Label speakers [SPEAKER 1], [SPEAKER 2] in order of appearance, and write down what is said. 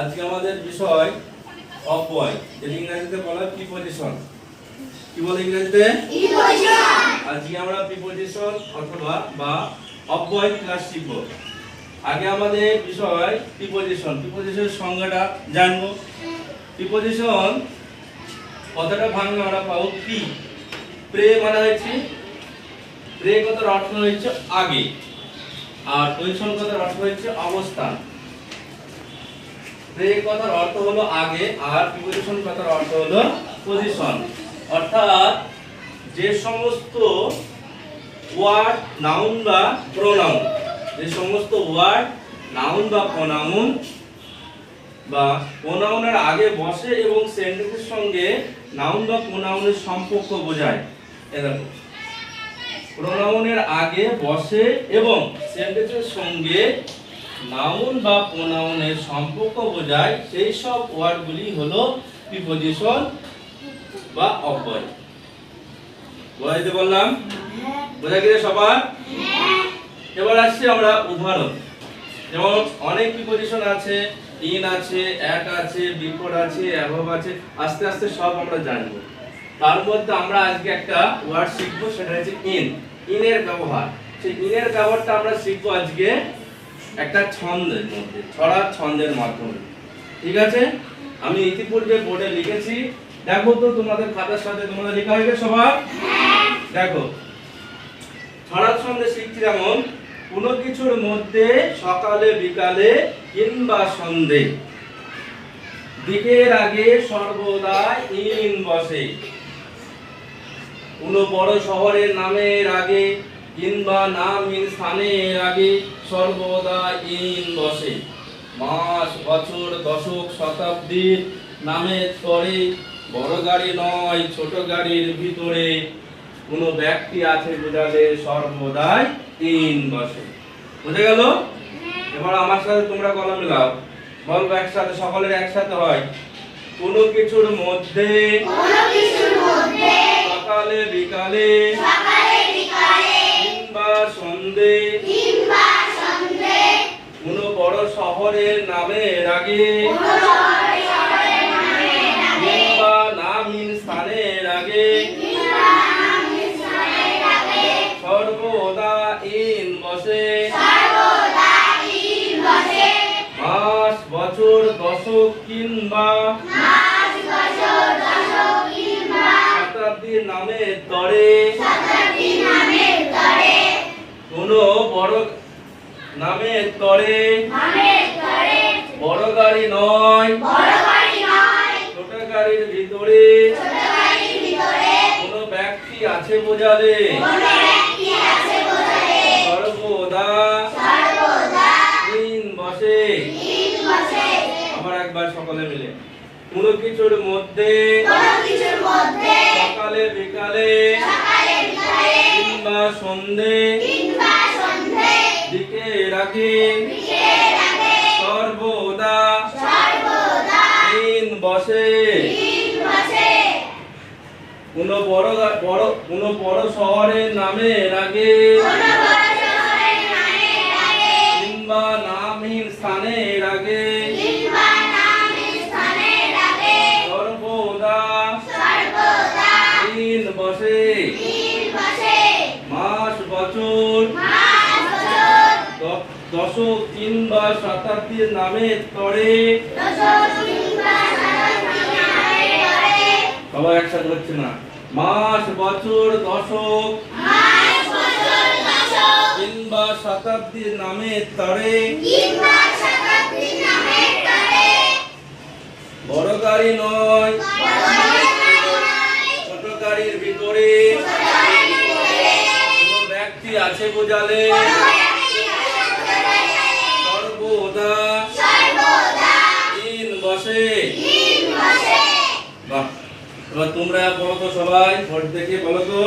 [SPEAKER 1] আজকে আমাদের বিষয় অপয় যেটা ইংরেজিতে বলা হয় প্রিপোজিশন কি বলে ইংরেজিতে? আজকে আমরা প্রিপোজিশন অথবা বা অব্যয় ক্লাস শিখব। আগে আমাদের বিষয় প্রিপোজিশন প্রিপোজিশনের সংজ্ঞাটা জানব। প্রিপোজিশন কথাটা ভাঙলে আমরা পাবো পি প্রে মানে হয়েছে প্রে কথার অর্থ হচ্ছে আগে আর পজিশন কথার অর্থ হচ্ছে অবস্থান। প্রে কথার অর্থ হলো আগে, আর প্রিপোজিশন কথার অর্থ হলো পজিশন অর্থাৎ যে সমস্ত ওয়ার্ড নাউন বা প্রোনাউন যে সমস্ত ওয়ার্ড নাউন বা প্রোনাউন বা প্রোনাউনের আগে বসে এবং সেন্টেন্সের সঙ্গে নাউন বা প্রোনাউনের সম্পর্ক বোঝায়। এ দেখো। প্রোনাউনের আগে বসে এবং সেন্টেন্সের সঙ্গে নাউন বা প্রোনাউনের সম্পর্ক বোঝায় সেই সব ওয়ার্ডগুলি হলো প্রিপোজিশন বা অব্যয়। বোঝাইতে বললাম বোঝা গেলে সবার? এবার আসছি আমরা উদাহরণ। যেমন অনেক প্রিপোজিশন আছে ইন আছে অ্যাট আছে বিফোর আছে অ্যাভাব আছে আস্তে আস্তে সব আমরা জানব। তার মধ্যে আমরা আজকে একটা ওয়ার্ড শিখব সেটা হচ্ছে ইন। ইনের ব্যবহার। সেই ইনের ব্যবহারটা আমরা শিখব আজকে একটা ছন্দের মধ্যে, ছড়া ছন্দের মাধ্যমে। ঠিক আছে? আমি ইতিপূর্বে বোর্ডে লিখেছি। দেখো তো তোমাদের খাতার সাথে তোমাদের লেখা হয়ে গেছে সবার? দেখো। ছড়া ছন্দে শিখছি যেমন, কোনো কিছুর মধ্যে সকালে, বিকালে কিংবা সন্ধে। দিকের আগে সর্বদা ইন বসে। কোনো বড় শহরের নামের আগে কিংবা নামহীন স্থানের আগে সর্বদা ইন বসে। মাস বছর দশক শতাব্দীর নামের পরে বড় গাড়ি নয় ছোট গাড়ির ভিতরে কোনো ব্যক্তি আছে বোঝালে সর্বদাই ইন বসে। বুঝে গেল? এবার আমার সাথে তোমরা কলম মিলাও। বলব একসাথে সকলের একসাথে হয়। কোনো কিছুর মধ্যে সকালে বিকালে সন্ধে কোনো বড় শহরের নামের আগে। কিংবা নামহীন স্থানের আগে। সর্বদা ইন বসে। বছর, দশক কিংবা শতাব্দীর নামে তরে কোনো বড় নামের তরে। বড় গাড়ি নয়। ছোট গাড়ির ভিতরে। কোনো ব্যক্তি আছে বোঝালে। সর্বদা। দিন বসে। আবার একবার সকলে মিলে। কোনো কিছুর মধ্যে। সকালে বিকালে। কিংবা সন্ধে। দিকে রাখে সর্বদা দিন বসে। কোন বড় বড় কোন বড় শহরের নামে আগে দশক কিংবা শতাব্দীর নামের তরে। সবাই একসাথে হচ্ছে না। মাস, বছর, দশক। কিংবা শতাব্দীর নামের তরে। বড় গাড়ি নয়। ছোট গাড়ির ভিতরে। ব্যক্তি আছে বোঝালে সর্বদা দিন বসে বাহ এবার তোমরা বলো তো সবাই ভোট দেখে বলো তো।